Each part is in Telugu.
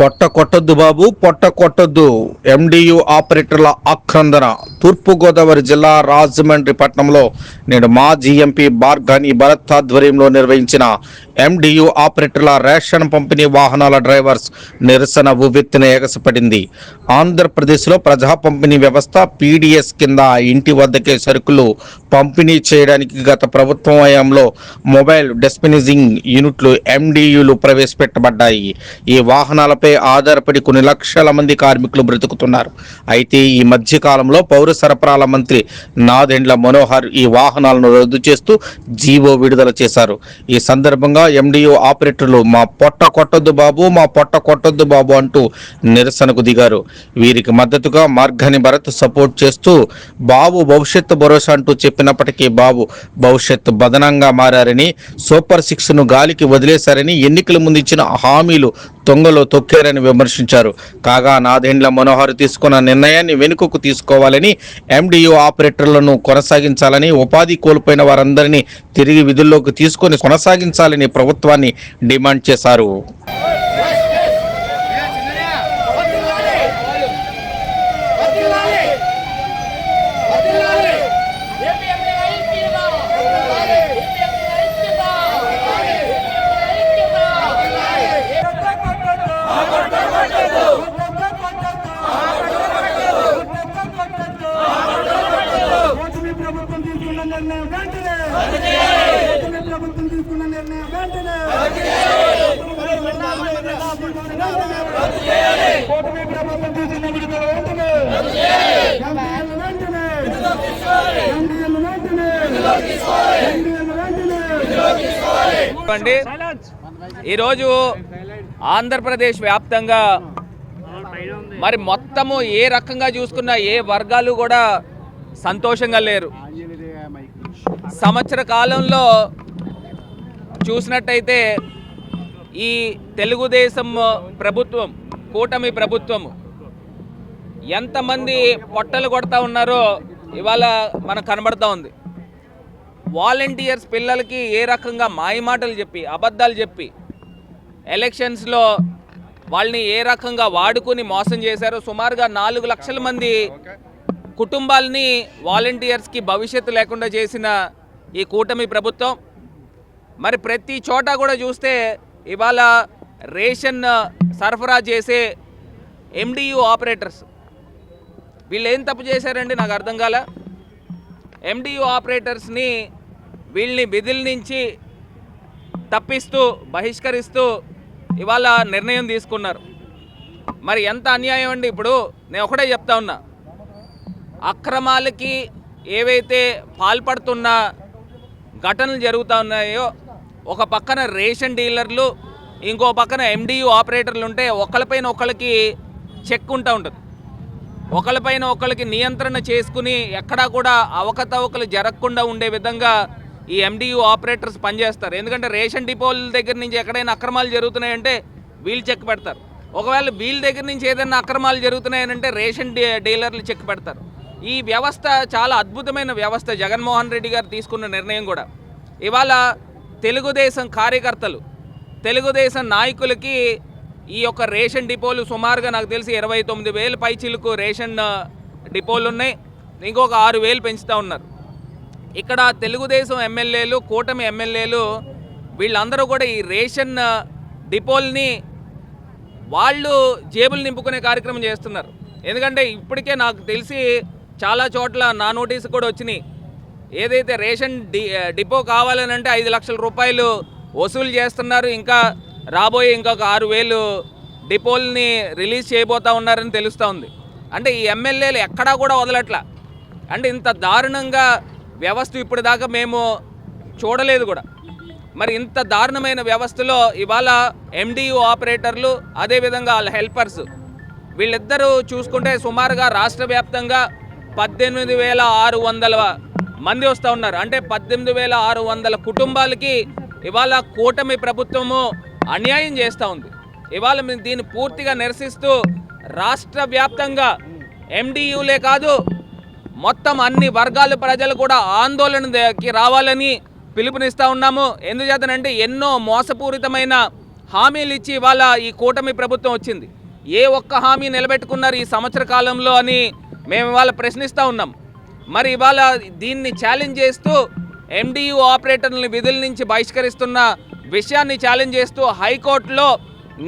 పొట్ట కొట్టొద్దు బాబు పొట్ట కొట్టొద్దు. ఎండియు ఆపరేటర్ల ఆక్రందన. తూర్పుగోదావరి జిల్లా రాజమండ్రి పట్టణంలో నేడు మాజీ ఎంపీ బార్గాని భరత్ ఆధ్వర్యంలో నిర్వహించిన ఎండియు ఆపరేటర్ల రేషన్ పంపిణీ వాహనాల డ్రైవర్స్ నిరసన ఉవ్వెత్తిన ఎగసపడింది ఆంధ్రప్రదేశ్లో ప్రజా పంపిణీ వ్యవస్థ పీడిఎస్ కింద ఇంటి వద్దకే సరుకులు పంపిణీ చేయడానికి గత ప్రభుత్వం హయాంలో మొబైల్ డెస్పినిజింగ్ యూనిట్లు ఎండియులు ప్రవేశపెట్టబడ్డాయి. ఈ వాహనాలపై ఆధారపడి కొన్ని లక్షల మంది కార్మికులు బ్రతుకుతున్నారు. అయితే ఈ మధ్యకాలంలో పౌర సరఫరాల మంత్రి నాదెండ్ల మనోహర్ ఈ వాహనాలను రద్దు చేస్తూ జీవో విడుదల చేశారు. ఈ సందర్భంగా ఎండిఓ ఆపరేటర్లు మా పొట్ట కొట్టొద్దు బాబు మా పొట్ట కొట్టొద్దు బాబు అంటూ నిరసనకు దిగారు. వీరికి మద్దతుగా మార్గాని భరత్ సపోర్ట్ చేస్తూ బాబు భవిష్యత్తు భరోసా అంటూ చెప్పినప్పటికీ బాబు భవిష్యత్తు బదనంగా మారని సూపర్ సిక్స్ను గాలికి వదిలేశారని ఎన్నికల ముందు ఇచ్చిన హామీలు తొంగలో తొక్కారని విమర్శించారు. కాగా నాదేండ్ల మనోహర్ తీసుకున్న నిర్ణయాన్ని వెనుకకు తీసుకోవాలని ఎండియు ఆపరేటర్లను కొనసాగించాలని ఉపాధి కోల్పోయిన వారందరినీ తిరిగి విధుల్లోకి తీసుకొని కొనసాగించాలని ప్రభుత్వాన్ని డిమాండ్ చేశారు కూటమి ప్రభుత్వం తీసుకున్న నిర్ణయం వెంటనే కూటమి ప్రభుత్వం తీసుకున్న నిర్ణయం వెంటనే కూటమి ప్రభుత్వం విడుదల వెంటనే. ఎంపీఎల్ వెంటనే. ఎంపీఎల్ వెంటనే. ఎంపీఎల్ వెంటనే. ఈరోజు ఆంధ్రప్రదేశ్ వ్యాప్తంగా మరి మొత్తము ఏ రకంగా చూసుకున్నా ఏ వర్గాలు కూడా సంతోషంగా లేరు. సంవత్సర కాలంలో చూసినట్టయితే ఈ తెలుగుదేశం ప్రభుత్వం కూటమి ప్రభుత్వం ఎంతమంది పొట్టలు కొడతా ఉన్నారో ఇవాళ మనకు కనబడతా ఉంది. వాలంటీర్స్ పిల్లలకి ఏ రకంగా మాయమాటలు చెప్పి అబద్ధాలు చెప్పి ఎలక్షన్స్లో వాళ్ళని ఏ రకంగా వాడుకుని మోసం చేశారో సుమారుగా నాలుగు లక్షల మంది కుటుంబాలని వాలంటీర్స్కి భవిష్యత్తు లేకుండా చేసిన ఈ కూటమి ప్రభుత్వం. మరి ప్రతి చోట కూడా చూస్తే ఇవాళ రేషన్ సరఫరా చేసే ఎండియు ఆపరేటర్స్. వీళ్ళు ఏం తప్పు చేశారండి? నాకు అర్థం కాల. ఎండియు ఆపరేటర్స్ని వీళ్ళని విధుల నుంచి తప్పిస్తూ బహిష్కరిస్తూ ఇవాళ నిర్ణయం తీసుకున్నారు. మరి ఎంత అన్యాయం అండి ఇప్పుడు? నేను ఒకటే చెప్తా ఉన్నా. అక్రమాలకి ఏవైతే పాల్పడుతున్న ఘటనలు జరుగుతూ ఉన్నాయో ఒక పక్కన రేషన్ డీలర్లు ఇంకో పక్కన ఎండియు ఆపరేటర్లు ఉంటే ఒకళ్ళపైన ఒకళ్ళకి చెక్ ఉంటా ఉంటుంది. ఒకళ్ళపైన ఒకళ్ళకి నియంత్రణ చేసుకుని ఎక్కడా కూడా అవకతవకలు జరగకుండా ఉండే విధంగా ఈ ఎండియు ఆపరేటర్స్ పనిచేస్తారు. ఎందుకంటే రేషన్ డిపోల దగ్గర నుంచి ఎక్కడైనా అక్రమాలు జరుగుతున్నాయంటే వీళ్ళు చెక్ పెడతారు. ఒకవేళ వీళ్ళ దగ్గర నుంచి ఏదైనా అక్రమాలు జరుగుతున్నాయనంటే రేషన్ డీ డీలర్లు చెక్ పెడతారు. ఈ వ్యవస్థ చాలా అద్భుతమైన వ్యవస్థ జగన్మోహన్ రెడ్డి గారు తీసుకున్న నిర్ణయం కూడా. ఇవాళ తెలుగుదేశం కార్యకర్తలు తెలుగుదేశం నాయకులకి ఈ యొక్క రేషన్ డిపోలు సుమారుగా నాకు తెలిసి ఇరవై తొమ్మిది వేలు పైచీలకు రేషన్ డిపోలు ఉన్నాయి ఇంకొక ఆరు వేలు పెంచుతూ ఉన్నారు. ఇక్కడ తెలుగుదేశం ఎమ్మెల్యేలు కూటమి ఎమ్మెల్యేలు వీళ్ళందరూ కూడా ఈ రేషన్ డిపోల్ని వాళ్ళు జేబులు నింపుకునే కార్యక్రమం చేస్తున్నారు. ఎందుకంటే ఇప్పటికే నాకు తెలిసి చాలా చోట్ల నా నోటీసు కూడా వచ్చినాయి. ఏదైతే రేషన్ డి డిపో కావాలని అంటే ఐదు లక్షల రూపాయలు వసూలు చేస్తున్నారు. ఇంకా రాబోయే ఇంకొక ఆరు వేలు డిపోల్ని రిలీజ్ చేయబోతా ఉన్నారని తెలుస్తూ ఉంది. అంటే ఈ ఎమ్మెల్యేలు ఎక్కడా కూడా వదలట్లా. అంటే ఇంత దారుణంగా వ్యవస్థ ఇప్పటిదాకా మేము చూడలేదు కూడా. మరి ఇంత దారుణమైన వ్యవస్థలో ఇవాళ ఎండియు ఆపరేటర్లు అదేవిధంగా వాళ్ళ హెల్పర్స్ వీళ్ళిద్దరూ చూసుకుంటే సుమారుగా రాష్ట్ర వ్యాప్తంగా పద్దెనిమిది వేల ఆరు వందల మంది వస్తూ ఉన్నారు. అంటే పద్దెనిమిది వేల ఆరు వందల కుటుంబాలకి ఇవాళ కూటమి ప్రభుత్వము అన్యాయం చేస్తూ ఉంది. ఇవాళ మేము దీన్ని పూర్తిగా నిరసిస్తూ రాష్ట్ర వ్యాప్తంగా ఎండియులే కాదు మొత్తం అన్ని వర్గాల ప్రజలు కూడా ఆందోళనకి రావాలని పిలుపునిస్తూ ఉన్నాము. ఎందుచేతనంటే ఎన్నో మోసపూరితమైన హామీలు ఇచ్చి ఇవాళ ఈ కూటమి ప్రభుత్వం వచ్చింది. ఏ ఒక్క హామీ నిలబెట్టుకున్నారు ఈ సంవత్సర కాలంలో అని మేము ఇవాళ ప్రశ్నిస్తూ ఉన్నాం. మరి ఇవాళ దీన్ని ఛాలెంజ్ చేస్తూ ఎండియు ఆపరేటర్లని విధుల నుంచి బహిష్కరిస్తున్న విషయాన్ని ఛాలెంజ్ చేస్తూ హైకోర్టులో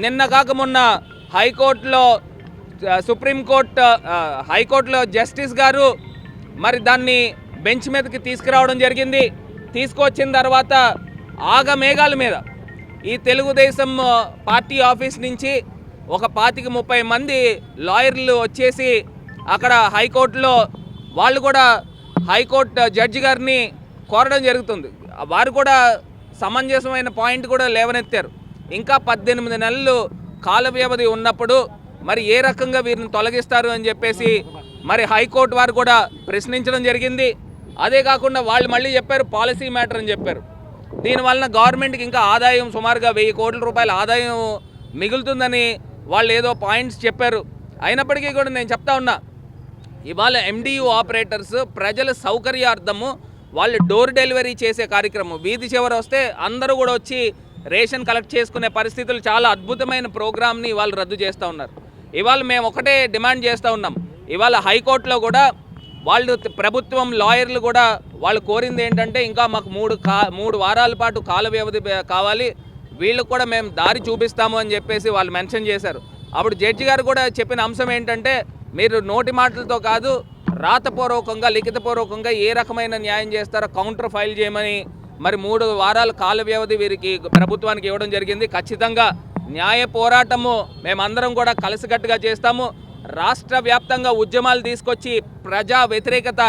నిన్న కాక మొన్న హైకోర్టులో సుప్రీంకోర్టు హైకోర్టులో జస్టిస్ గారు మరి దాన్ని బెంచ్ మీదకి తీసుకురావడం జరిగింది. తీసుకొచ్చిన తర్వాత ఆగమేఘాల మీద ఈ తెలుగుదేశం పార్టీ ఆఫీస్ నుంచి ఒక పాతిక ముప్పై మంది లాయర్లు వచ్చేసి అక్కడ హైకోర్టులో వాళ్ళు కూడా హైకోర్టు జడ్జి గారిని కోరడం జరుగుతుంది. వారు కూడా సమంజసమైన పాయింట్ కూడా లేవనెత్తారు. ఇంకా పద్దెనిమిది నెలలు కాల వ్యవధి ఉన్నప్పుడు మరి ఏ రకంగా వీరిని తొలగిస్తారు అని చెప్పేసి మరి హైకోర్టు వారు కూడా ప్రశ్నించడం జరిగింది. అదే కాకుండా వాళ్ళు మళ్ళీ చెప్పారు పాలసీ మ్యాటర్ అని చెప్పారు. దీనివలన గవర్నమెంట్కి ఇంకా ఆదాయం సుమారుగా వెయ్యి కోట్ల రూపాయల ఆదాయం మిగులుతుందని వాళ్ళు ఏదో పాయింట్స్ చెప్పారు. అయినప్పటికీ కూడా నేను చెప్తా ఉన్నా ఇవాళ ఎండియు ఆపరేటర్స్ ప్రజల సౌకర్యార్థము వాళ్ళు డోర్ డెలివరీ చేసే కార్యక్రమం. వీధి చివర వస్తే అందరూ కూడా వచ్చి రేషన్ కలెక్ట్ చేసుకునే పరిస్థితులు చాలా అద్భుతమైన ప్రోగ్రామ్ని వాళ్ళు రద్దు చేస్తూ ఉన్నారు. ఇవాళ మేము ఒకటే డిమాండ్ చేస్తూ ఉన్నాం. ఇవాళ హైకోర్టులో కూడా వాళ్ళు ప్రభుత్వం లాయర్లు కూడా వాళ్ళు కోరింది ఏంటంటే ఇంకా మాకు మూడు కా మూడు వారాల పాటు కాల వ్యవధి కావాలి. వీళ్ళకు కూడా మేము దారి చూపిస్తాము అని చెప్పేసి వాళ్ళు మెన్షన్ చేశారు. అప్పుడు జడ్జి గారు కూడా చెప్పిన అంశం ఏంటంటే మీరు నోటి మాటలతో కాదు రాతపూర్వకంగా లిఖితపూర్వకంగా ఏ రకమైన న్యాయం చేస్తారో కౌంటర్ ఫైల్ చేయమని మరి మూడు వారాల కాల వ్యవధి వీరికి ప్రభుత్వానికి ఇవ్వడం జరిగింది. ఖచ్చితంగా న్యాయ పోరాటము మేమందరం కూడా కలిసికట్టుగా చేస్తాము. రాష్ట్ర వ్యాప్తంగా ఉద్యమాలు తీసుకొచ్చి ప్రజా వ్యతిరేకత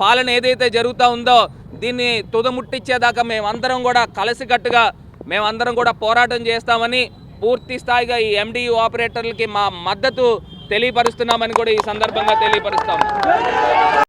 పాలన ఏదైతే జరుగుతూ ఉందో దీన్ని తుదముట్టించేదాకా మేమందరం కూడా కలిసికట్టుగా మేమందరం కూడా పోరాటం చేస్తామని పూర్తి స్థాయిగా ఈ ఎండియు ఆపరేటర్లకి మా మద్దతు తెలియపరుస్తున్నామని కూడా ఈ సందర్భంగా తెలియపరుస్తాము.